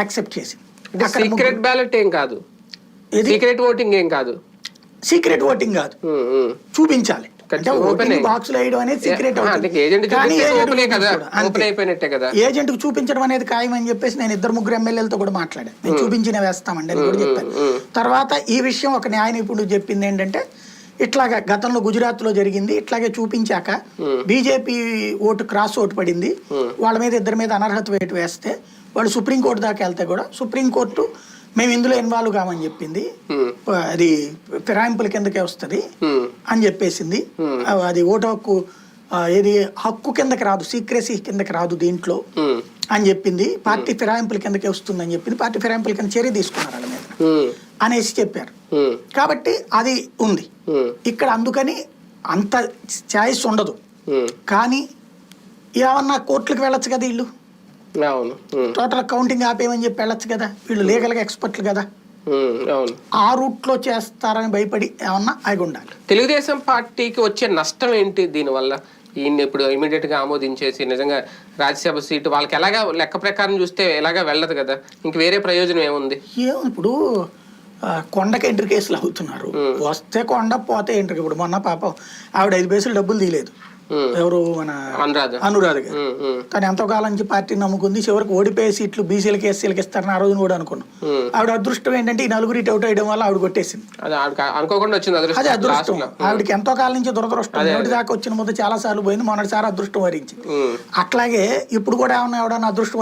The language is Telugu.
యాక్సెప్ట్ చేసింది. సీక్రెట్ బ్యాలెట్ ఏం కాదు. ఇది సీక్రెట్ ఓటింగ్ ఏం కాదు. సీక్రెట్ ఓటింగ్ కాదు. చూపించాలి. అంటే. బాక్స్లో వేయడం అనేది సీక్రెట్ ఓపెనే కదా ఏజెంట్కు చూపించడం అనేది ఖాయం అని చెప్పేసి నేను ఇద్దరు ముగ్గురు ఎమ్మెల్యేలతో కూడా మాట్లాడాను. నేను చూపించిన వేస్తామండి అని కూడా చెప్పాను. తర్వాత ఈ విషయం ఒక న్యాయ నిపుణుడు చెప్పింది ఏంటంటే ఇట్లాగా గతంలో గుజరాత్లో జరిగింది ఇట్లాగే చూపించాక బీజేపీ ఓటు క్రాస్ ఓటు పడింది. వాళ్ళ మీద ఇద్దరి మీద అనర్హత వేటు వేస్తే వాళ్ళు సుప్రీంకోర్టు దాకా వెళ్తే కూడా సుప్రీంకోర్టు మేము ఇందులో ఇన్వాల్వ్ కామని చెప్పింది. అది ఫిరాయింపుల కిందకే వస్తుంది అని చెప్పేసింది. అది ఓటు హక్కు ఏది హక్కు కిందకి రాదు సీక్రసీ కిందకి రాదు దీంట్లో అని చెప్పింది. పార్టీ ఫిరాయింపుల కిందకే వస్తుందని చెప్పింది. పార్టీ ఫిరాయింపుల కింద చర్య తీసుకున్నారు వాళ్ళ మీద అనేసి చెప్పారు. కాబట్టి అది ఉంది. ఇక్కడ అందుకని అంత ఛాయిస్ ఉండదు. కానీ ఏమన్నా కోర్టులకు వెళ్ళొచ్చు కదా వీళ్ళు? అవును. టోటల్ కౌంటింగ్ ఆపేయమని చెప్పి వెళ్ళొచ్చు కదా. వీళ్ళు లీగల్గా ఎక్స్పర్ట్లు కదా. అవును. ఆ రూట్లో చేస్తారని భయపడి ఏమన్నా ఆగి ఉండాలి. తెలుగుదేశం పార్టీకి వచ్చే నష్టం ఏంటి దీనివల్ల? ఈయన్ని ఇప్పుడు ఇమీడియట్గా ఆమోదించేసి నిజంగా రాజ్యసభ సీటు వాళ్ళకి ఎలాగా లెక్క ప్రకారం చూస్తే ఎలాగా వెళ్ళదు కదా? ఇంక వేరే ప్రయోజనం ఏముంది? ఏం ఇప్పుడు ఆ, కొండకి ఎంట్రీ కేసులు అవుతున్నారు. వస్తే కొండ పోతే ఎంట్రీ ఇప్పుడు మొన్న పాపం ఆవిడ ఐదు పైసలు డబ్బులు తీయలేదు. ఎవరు మన అనురాధ. గారు తను ఎంతో కాలం నుంచి పార్టీ నమ్ముకుంది. చివరికి ఓడిపోయే సీట్లు బీసీలకి ఎస్సీలకి ఇస్తారని ఆ రోజున కూడా అనుకున్నాం. ఆవిడ అదృష్టం ఏంటంటే ఈ నలుగురి అవుట్ వేయడం వల్ల ఆవిడ కొట్టేసింది. అది ఆవిడకి అనుకోకుండా వచ్చింది అది అదృష్టం. ఆవిడకి ఎంతో కాలం నుంచి దురదృష్టం. నోటి దాకా వచ్చిన ముందు చాలా సార్లు పోయింది. మొన్నటిసారి అదృష్టం వరించింది. అట్లాగే ఇప్పుడు కూడా ఏమన్నా ఎవడన్నా అదృష్టం